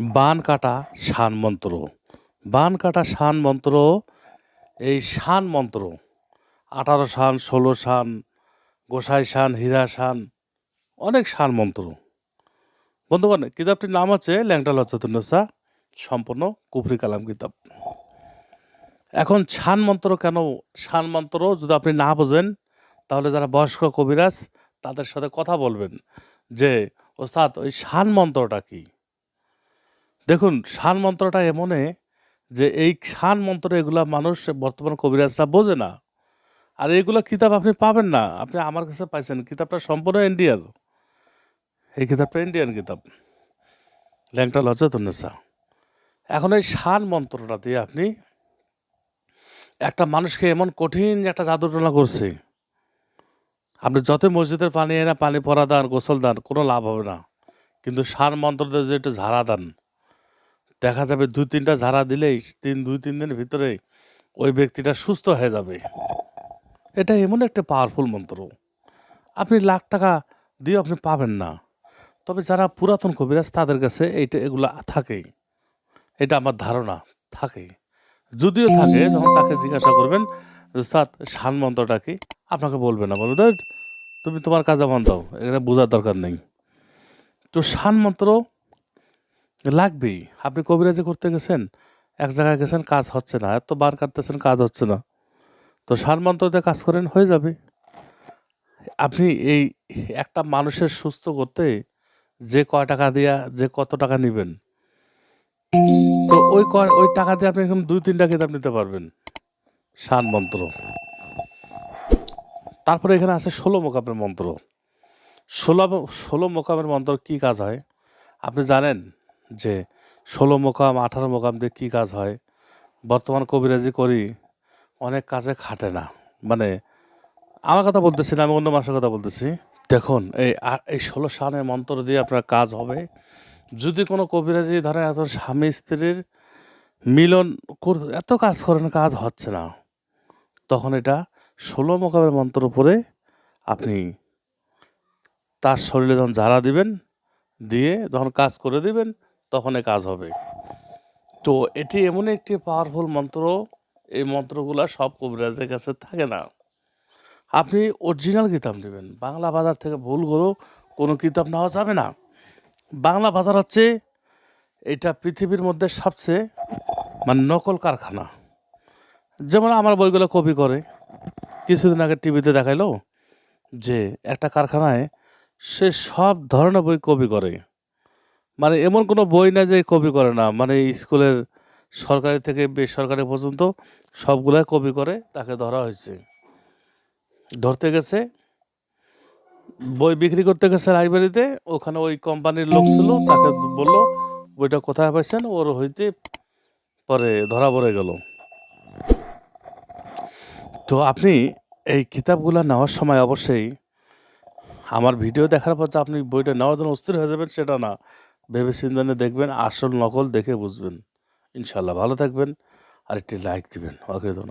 বান কাটা শান মন্ত্র। বান কাটা শান মন্ত্র, এই শান মন্ত্র, আঠারো শান, ষোলো শান, গোসাই শান, হীরা শান, অনেক শান মন্ত্র। বন্ধুগণ, কিতাবটির নাম হচ্ছে, ল্যাংটা লচ্ছাতুন্নসা সম্পূর্ণ কুফরি কালাম কিতাব। এখন শান মন্ত্র কেন? শান মন্ত্র যদি আপনি না বোঝেন, তাহলে যারা বয়স্ক কবিরাজ, তাদের সাথে কথা বলবেন যে, ওস্তাদ, ওই শান মন্ত্রটা কি? দেখুন শান মন্ত্রটা এমনে যে এই শান মন্ত্র এগুলা মানুষ বর্তমান কবিরাজরা বোঝে না। আর এইগুলো কিতাব আপনি পাবেন না। আপনি আমার কাছে পাইছেন, কিতাবটা সম্পূর্ণ ইন্ডিয়ান। এই কিতাবটা ইন্ডিয়ান কিতাব। ল্যাংটা লজ্জাতুন্নেসা এখন এই শান মন্ত্রটা দিয়ে আপনি একটা মানুষকে এমন কঠিন একটা জাদুটনা করছে। আপনি যত মসজিদের পানি এনে পানি পরা দান গোসল দান, কোনো লাভ হবে না। কিন্তু সার মন্ত্র দিয়ে যে একটু ঝাড়া দান দেখা যাবে দুই তিনটা ঝাড়া দিলেই তিন দুই তিন দিনের ভিতরে ওই ব্যক্তিটা সুস্থ হয়ে যাবে। এটা এমন একটা পাওয়ারফুল মন্ত্র। আপনি লাখ টাকা দিয়ে আপনি পাবেন না। তবে যারা পুরাতন কবিরাজ তাদের কাছে এইটা এগুলো থাকেই এটা আমার ধারণা থাকে। যদিও থাকে যখন তাকে জিজ্ঞাসা করবেন স্যার শান মন্ত্রটা কি? আপনাকে বলবে না। বলবে "ধ্যাৎ, তুমি তোমার কাজে মন দাও এখানে বোঝার দরকার নেই। তো শান মন্ত্র লাগবেই। আপনি কবিরাজি করতে গেছেন, এক জায়গায় গেছেন, কাজ হচ্ছে না। এত বার কাটতেছেন, কাজ হচ্ছে না। তো শান মন্ত্র দিয়ে কাজ করেন, হয়ে যাবে। আপনি এই একটা মানুষের সুস্থ করতে যে কয় টাকা দিয়া, যে কত টাকা নেবেন। তো ওই ওই টাকা দিয়ে আপনি দুই, তিনটা কিতাব নিতে পারবেন। শান মন্ত্র তারপরে এখানে আছে ষোলো মোকামের মন্ত্র। ষোলো ষোলো মোকামের মন্ত্র কী কাজ হয়? আপনি জানেন যে ষোলো মোকাম, আঠারো মোকাম দিয়ে কী কাজ হয়? বর্তমান কবিরাজি করি অনেক কাজে খাটে না। মানে আমার কথা বলতেছি না, আমি অন্য মানুষের কথা বলতেছি। দেখুন, এই এই ষোলো সানের মন্ত্র দিয়ে আপনার কাজ হবে। যদি কোনো কবিরাজি ধরেন এত স্বামী স্ত্রীর মিলন এত কাজ করেন, কাজ হচ্ছে না। তখন এটা ষোলো মোকামের মন্ত্র উপরে আপনি তার শরীরে যখন ঝাড়া দিবেন, দিয়ে যখন কাজ করে দিবেন তখন এ কাজ হবে। তো এটি এমন একটি পাওয়ারফুল মন্ত্র। এই মন্ত্রগুলা সব কবিরাজের কাছে থাকে না। আপনি অরিজিনাল কিতাব নেবেন। বাংলা বাজার থেকে ভুল করো কোনো কিতাব নেওয়া যাবে না। বাংলা বাজার হচ্ছে এটা পৃথিবীর মধ্যে সবচেয়ে মানে নকল কারখানা। যেমন আমার বইগুলো কপি করে। কিছুদিন আগে টিভিতে দেখাইলো যে একটা কারখানায় সে সব ধরনের বই কপি করে। মানে এমন কোনো বই না যে কপি করে না। মানে স্কুলের সরকারি থেকে বেসরকারি পর্যন্ত সবগুলাই কপি করে তাকে ধরা হয়েছে। ধরতে গেছে, বই বিক্রি করতে গেছে লাইব্রেরিতে, ওখানে ওই কোম্পানির লোক ছিল, তাকে বলল, বইটা কোথায় পাইছেন? ওর হইতে পরে ধরা পড়ে গেল। তো আপনি এই কিতাবগুলো নেওয়ার সময় অবশ্যই আমার ভিডিও দেখার পর যে আপনি বইটা নেওয়ার জন্য অস্থির হয়ে যাবেন, সেটা না। ভেবে চিন্তানে দেখবেন, আসল নকল দেখে বুঝবেন। ইনশাল্লাহ ভালো থাকবেন। আর একটি লাইক দিবেন ধন্যবাদ।